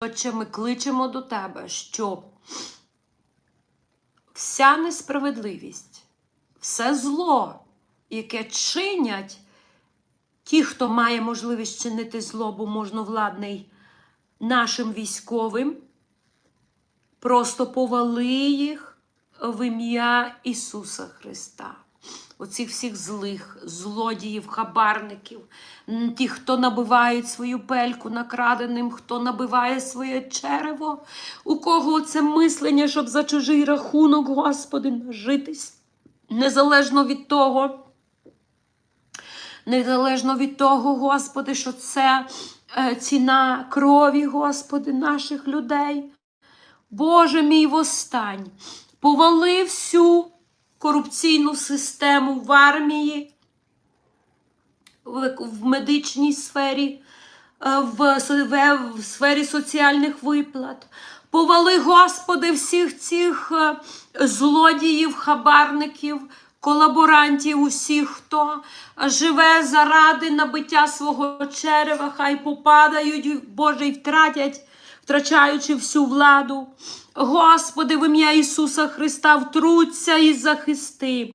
Отче, ми кличемо до Тебе, щоб вся несправедливість, все зло, яке чинять ті, хто має можливість чинити зло, бо можновладний нашим військовим, просто повали їх в ім'я Ісуса Христа. Оцих всіх злих злодіїв, хабарників, ті, хто набивають свою пельку накраденим, хто набиває своє черево, у кого це мислення, щоб за чужий рахунок, Господи, нажитись, незалежно від того, незалежно від того, Господи, що це е, ціна крові, Господи, наших людей. Боже мій востань, повали всю корупційну систему в армії, в, медичній сфері, е, в, в, в сфері соціальних виплат. Повали, Господи, всіх цих е, злодіїв, хабарників, колаборантів, усіх, хто живе заради набиття свого черева, хай попадають, Боже, і втратять, втрачаючи всю владу. Господи, в ім'я Ісуса Христа, втруться і захисти.